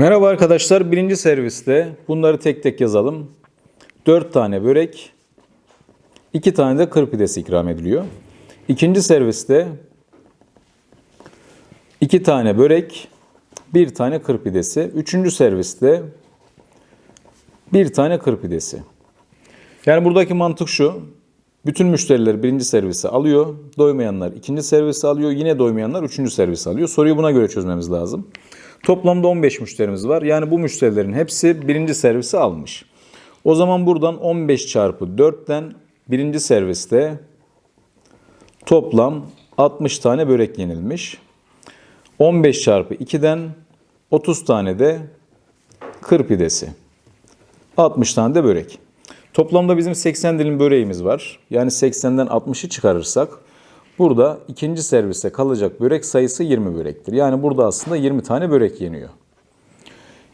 Merhaba arkadaşlar. Birinci serviste bunları tek tek yazalım. 4 tane börek, 2 tane de kır pidesi ikram ediliyor. İkinci serviste 2 tane börek, 1 tane kır pidesi. Üçüncü serviste 1 tane kır pidesi. Yani buradaki mantık şu. Bütün müşteriler birinci servisi alıyor. Doymayanlar ikinci servisi alıyor. Yine doymayanlar üçüncü servisi alıyor. Soruyu buna göre çözmemiz lazım. Toplamda 15 müşterimiz var. Yani bu müşterilerin hepsi birinci servisi almış. O zaman buradan 15 çarpı 4'ten birinci serviste toplam 60 tane börek yenilmiş. 15 çarpı 2'den 30 tane de kır pidesi. 60 tane de börek. Toplamda bizim 80 dilim böreğimiz var. Yani 80'den 60'ı çıkarırsak burada ikinci serviste kalacak börek sayısı 20 börektir. Yani burada aslında 20 tane börek yeniyor.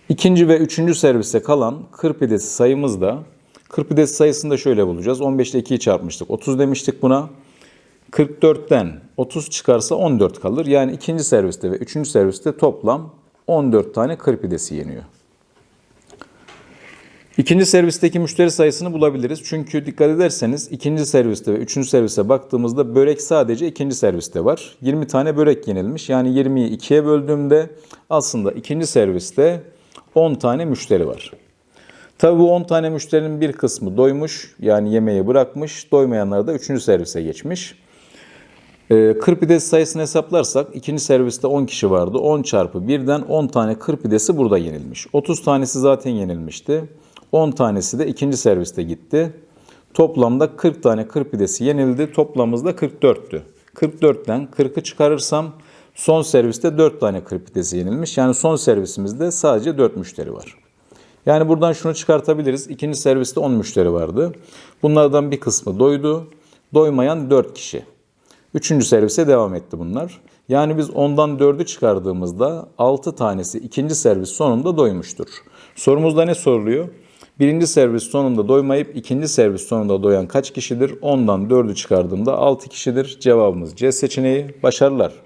İkinci ve üçüncü serviste kalan kır pidesi sayımız da kır pidesi sayısını da şöyle bulacağız. 15 ile 2'yi çarpmıştık. 30 demiştik buna. 44'ten 30 çıkarsa 14 kalır. Yani ikinci serviste ve üçüncü serviste toplam 14 tane kır pidesi yeniyor. İkinci servisteki müşteri sayısını bulabiliriz. Çünkü dikkat ederseniz ikinci serviste ve üçüncü servise baktığımızda börek sadece ikinci serviste var. 20 tane börek yenilmiş. Yani 20'yi ikiye böldüğümde aslında ikinci serviste 10 tane müşteri var. Tabii bu 10 tane müşterinin bir kısmı doymuş. Yani yemeği bırakmış. Doymayanlar da üçüncü servise geçmiş. Ee, kır pidesi sayısını hesaplarsak ikinci serviste 10 kişi vardı. 10 çarpı 1'den 10 tane kır pidesi burada yenilmiş. 30 tanesi zaten yenilmişti. 10 tanesi de ikinci serviste gitti. Toplamda 40 tane kır pidesi yenildi. Toplamımızda 44'tü. 44'ten 40'ı çıkarırsam son serviste 4 tane kır pidesi yenilmiş. Yani son servisimizde sadece 4 müşteri var. Yani buradan şunu çıkartabiliriz. İkinci serviste 10 müşteri vardı. Bunlardan bir kısmı doydu. Doymayan 4 kişi. Üçüncü servise devam etti bunlar. Yani biz ondan 4'ü çıkardığımızda 6 tanesi ikinci servis sonunda doymuştur. Sorumuzda ne soruluyor? Birinci servis sonunda doymayıp ikinci servis sonunda doyan kaç kişidir? Ondan 4'ü çıkardığımda 6 kişidir. Cevabımız C seçeneği. Başarılar.